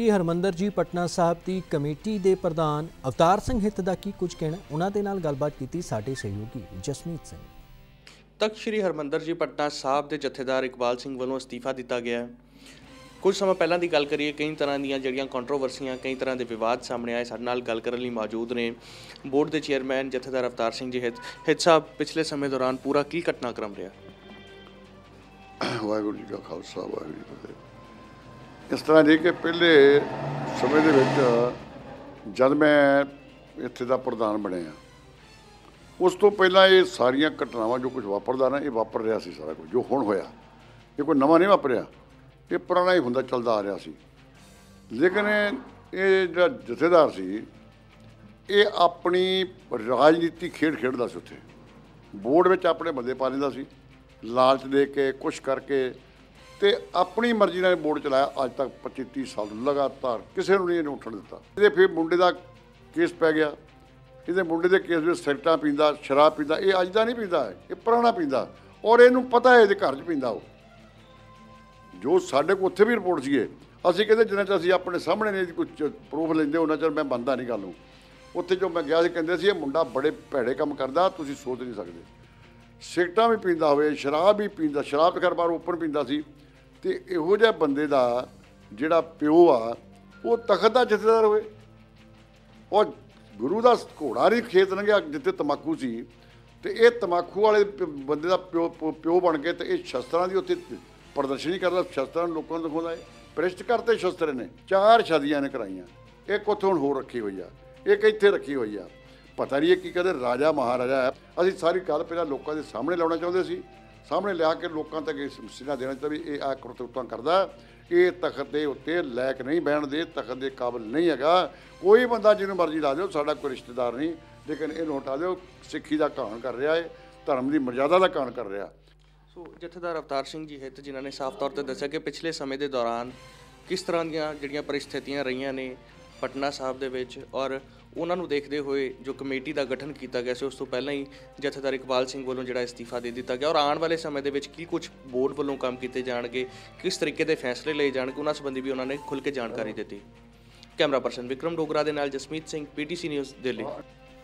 ਕੀ ਹਰਮੰਦਰ ਜੀ ਪਟਨਾ ਸਾਹਿਬ ਦੀ ਕਮੇਟੀ ਦੇ ਪ੍ਰਧਾਨ ਅਵਤਾਰ ਸਿੰਘ ਹਿੱਤ ਦਾ ਕੀ ਕੁਝ ਕਹਿਣਾ? ਉਹਨਾਂ ਦੇ ਨਾਲ ਗੱਲਬਾਤ ਕੀਤੀ ਸਾਡੇ ਸਹਿਯੋਗੀ ਜਸਮੀਤ ਸਿੰਘ। ਤਖਤ ਸ੍ਰੀ ਹਰਮੰਦਰ ਜੀ ਪਟਨਾ ਸਾਹਿਬ ਦੇ ਜਥੇਦਾਰ ਇਕਬਾਲ ਸਿੰਘ ਵੱਲੋਂ ਅਸਤੀਫਾ ਦਿੱਤਾ ਗਿਆ ਹੈ। ਕੁਝ ਸਮਾਂ ਪਹਿਲਾਂ ਦੀ ਗੱਲ ਕਰੀਏ ਕਈ ਤਰ੍ਹਾਂ ਦੀਆਂ ਜਿਹੜੀਆਂ ਕੰਟਰੋਵਰਸੀਆਂ ਕਈ ਤਰ੍ਹਾਂ ਦੇ ਵਿਵਾਦ ਸਾਹਮਣੇ ਆਏ ਸਾਡੇ ਨਾਲ ਗੱਲ ਕਰਨ ਲਈ ਮੌਜੂਦ ਨੇ ਬੋਰਡ ਦੇ ਚੇਅਰਮੈਨ ਜਥੇਦਾਰ ਅਵਤਾਰ ਸਿੰਘ ਜੀ ਹਿੱਤ। ਹਿੱਤ ਸਾਹਿਬ ਪਿਛਲੇ ਸਮੇਂ ਦੌਰਾਨ ਪੂਰਾ ਕੀ ਘਟਨਾਕ੍ਰਮ ਰਿਹਾ? ਵਾਹਿਗੁਰੂ ਜੀ ਕਾ ਖਾਲਸਾ ਵਾਹਿਗੁਰੂ ਜੀ ਕੀ ਫਤਿਹ। ਇਸ ਤਰ੍ਹਾਂ ਜੀ ਕਿ ਪਹਿਲੇ ਸਮੇਂ ਦੇ ਵਿੱਚ ਜਦ ਮੈਂ ਇੱਥੇ ਦਾ ਪ੍ਰਧਾਨ ਬਣਿਆ, ਉਸ ਤੋਂ ਪਹਿਲਾਂ ਇਹ ਸਾਰੀਆਂ ਘਟਨਾਵਾਂ ਜੋ ਕੁਝ ਵਾਪਰਦਾ ਨਾ, ਇਹ ਵਾਪਰ ਰਿਹਾ ਸੀ ਸਾਰਾ ਕੁਝ ਜੋ ਹੁਣ ਹੋਇਆ। ਇਹ ਕੋਈ ਨਵਾਂ ਨਹੀਂ ਵਾਪਰਿਆ, ਇਹ ਪੁਰਾਣਾ ਹੀ ਹੁੰਦਾ, ਚੱਲਦਾ ਆ ਰਿਹਾ ਸੀ। ਲੇਕਿਨ ਇਹ ਜਿਹੜਾ ਜਥੇਦਾਰ ਸੀ, ਇਹ ਆਪਣੀ ਰਾਜਨੀਤੀ ਖੇਡ ਖੇਡਦਾ ਸੀ ਉੱਥੇ। ਬੋਰਡ ਵਿੱਚ ਆਪਣੇ ਬੰਦੇ ਪਾ ਲੈਂਦਾ ਸੀ, ਲਾਲਚ ਦੇ ਕੇ, ਕੁਛ ਕਰਕੇ ਤੇ ਆਪਣੀ ਮਰਜ਼ੀ ਨਾਲ ਬੋਰਡ ਚਲਾਇਆ, ਅੱਜ ਤੱਕ 25 30 ਸਾਲ ਲਗਾਤਾਰ ਕਿਸੇ ਨੂੰ ਨਹੀਂ ਇਹਨੇ ਉੱਠਣ ਦਿੱਤਾ। ਇਹਦੇ ਫਿਰ ਮੁੰਡੇ ਦਾ ਕੇਸ ਪੈ ਗਿਆ। ਇਹਦੇ ਮੁੰਡੇ ਦੇ ਕੇਸ ਵਿੱਚ ਸਿਗਰਟਾਂ ਪੀਂਦਾ, ਸ਼ਰਾਬ ਪੀਂਦਾ, ਇਹ ਅੱਜ ਦਾ ਨਹੀਂ ਪੀਂਦਾ ਇਹ ਪੁਰਾਣਾ ਪੀਂਦਾ। ਔਰ ਇਹਨੂੰ ਪਤਾ ਹੈ ਇਹਦੇ ਘਰ 'ਚ ਪੀਂਦਾ ਉਹ। ਜੋ ਸਾਡੇ ਕੋਲ ਉੱਥੇ ਵੀ ਰਿਪੋਰਟ ਸੀਗੇ, ਅਸੀਂ ਕਹਿੰਦੇ ਜਿੰਨਾ ਚਿਰ ਅਸੀਂ ਆਪਣੇ ਸਾਹਮਣੇ ਨਹੀਂ ਕੁਝ ਪ੍ਰੂਫ ਲੈਂਦੇ, ਉਹਨਾਂ ਚਿਰ ਮੈਂ ਬੰਦਾ ਨਹੀਂ ਗੱਲ ਨੂੰ। ਉੱਥੇ ਜੋ ਮੈਂ ਗਿਆ ਸੀ, ਕਹਿੰਦੇ ਸੀ ਇਹ ਮੁੰਡਾ ਬੜੇ ਭੈੜੇ ਕੰਮ ਕਰਦਾ, ਤੁਸੀਂ ਸੋਚ ਨਹੀਂ ਸਕਦੇ। ਸਿਗਰਟਾਂ ਵੀ ਪੀਂਦਾ ਹੋਵੇ, ਸ਼ਰਾਬ ਵੀ ਪੀਂਦਾ, ਸ਼ਰਾਬ ਤੇ ਬਾਰ ਓਪਨ ਪੀਂਦਾ ਸੀ। ਤੇ ਇਹੋ ਜਿਹੇ ਬੰਦੇ ਦਾ ਜਿਹੜਾ ਪਿਓ ਆ, ਉਹ ਤਖਤ ਦਾ ਜਥੇਦਾਰ ਹੋਵੇ। ਉਹ ਗੁਰੂ ਦਾ ਘੋੜਾ ਨਹੀਂ ਖੇਤ ਲੰਘਿਆ ਜਿੱਥੇ ਤਮਾਕੂ ਸੀ ਤੇ ਇਹ ਤਮਾਕੂ ਵਾਲੇ ਬੰਦੇ ਦਾ ਪਿਓ, ਪਿਓ- ਬਣ ਕੇ ਤੇ ਇਹ ਸ਼ਸਤਰਾਂ ਦੀ ਉੱਥੇ ਪ੍ਰਦਰਸ਼ਨੀ ਕਰਦਾ, ਸ਼ਸਤਰਾਂ ਨੂੰ ਲੋਕਾਂ ਨੂੰ ਦਿਖਾਉਂਦਾ ਹੈ। ਭ੍ਰਿਸ਼ਟ ਕਰਤੇ ਸ਼ਸਤਰ ਨੇ ਚਾਰ ਸ਼ਾਦੀਆਂ ਨੇ ਕਰਾਈਆਂ। ਇੱਕ ਉੱਥੇ ਹੁਣ ਹੋਰ ਰੱਖੀ ਹੋਈ ਆ, ਇੱਕ ਇੱਥੇ ਰੱਖੀ ਹੋਈ ਆ। ਪਤਾ ਨਹੀਂ ਇਹ ਕੀ ਕਹਿੰਦੇ, ਰਾਜਾ ਮਹਾਰਾਜਾ ਹੈ। ਅਸੀਂ ਸਾਰੀ ਗੱਲ ਪਹਿਲਾਂ ਲੋਕਾਂ ਦੇ ਸਾਹਮਣੇ ਲਾਉਣਾ ਚਾਹੁੰਦੇ ਸੀ। ਸਾਹਮਣੇ ਲਿਆ ਕੇ ਲੋਕਾਂ ਤੱਕ ਇਹ ਸਿੱਧਾ ਦੇਣਾ ਚਾਹੀਦਾ ਵੀ ਇਹ ਆ ਕਰਤੂਤਾਂ ਕਰਦਾ। ਇਹ ਤਖਤ ਦੇ ਉੱਤੇ ਲਾਇਕ ਨਹੀਂ ਬਹਿਣ ਦੇ, ਤਖਤ ਦੇ ਕਾਬਲ ਨਹੀਂ ਹੈਗਾ। ਕੋਈ ਬੰਦਾ ਜਿਹਨੂੰ ਮਰਜ਼ੀ ਲਾ ਦਿਓ, ਸਾਡਾ ਕੋਈ ਰਿਸ਼ਤੇਦਾਰ ਨਹੀਂ। ਲੇਕਿਨ ਇਹਨੂੰ ਹਟਾ ਦਿਓ, ਸਿੱਖੀ ਦਾ ਕਾਣ ਕਰ ਰਿਹਾ ਹੈ ਧਰਮ ਦੀ ਮਰਜ਼ਾਦਾ ਦਾ ਕਾਣ ਕਰ ਰਿਹਾ। ਸੋ ਜਥੇਦਾਰ ਅਵਤਾਰ ਸਿੰਘ ਜੀ ਹਿੱਤ, ਜਿਨ੍ਹਾਂ ਨੇ ਸਾਫ਼ ਤੌਰ ਤੇ ਦੱਸਿਆ ਕਿ ਪਿਛਲੇ ਸਮੇਂ ਦੇ ਦੌਰਾਨ ਕਿਸ ਤਰ੍ਹਾਂ ਦੀਆਂ ਜਿਹੜੀਆਂ ਪਰਿਸਥਿਤੀਆਂ ਰਹੀਆਂ ਨੇ ਪਟਨਾ ਸਾਹਿਬ ਦੇ ਵਿੱਚ ਔਰ ਉਹਨਾਂ ਨੂੰ ਦੇਖਦੇ ਹੋਏ ਜੋ ਕਮੇਟੀ ਦਾ ਗਠਨ ਕੀਤਾ ਗਿਆ ਸੀ, ਉਸ ਤੋਂ ਪਹਿਲਾਂ ਹੀ ਜਥੇਦਾਰ ਇਕਬਾਲ ਸਿੰਘ ਵੱਲੋਂ ਜਿਹੜਾ ਇਸਤੀਫਾ ਦੇ ਦਿੱਤਾ ਗਿਆ। ਔਰ ਆਉਣ ਵਾਲੇ ਸਮੇਂ ਦੇ ਵਿੱਚ ਕੀ ਕੁਝ ਬੋਰਡ ਵੱਲੋਂ ਕੰਮ ਕੀਤੇ ਜਾਣਗੇ, ਕਿਸ ਤਰੀਕੇ ਦੇ ਫੈਸਲੇ ਲਏ ਜਾਣਗੇ, ਉਹਨਾਂ ਸੰਬੰਧੀ ਵੀ ਉਹਨਾਂ ਨੇ ਖੁੱਲ੍ਹ ਕੇ ਜਾਣਕਾਰੀ ਦਿੱਤੀ। ਕੈਮਰਾ ਪਰਸਨ ਵਿਕਰਮ ਡੋਗਰਾ ਦੇ ਨਾਲ ਜਸਮੀਤ ਸਿੰਘ, ਪੀਟੀਸੀ ਨਿਊਜ਼, ਦਿੱਲੀ।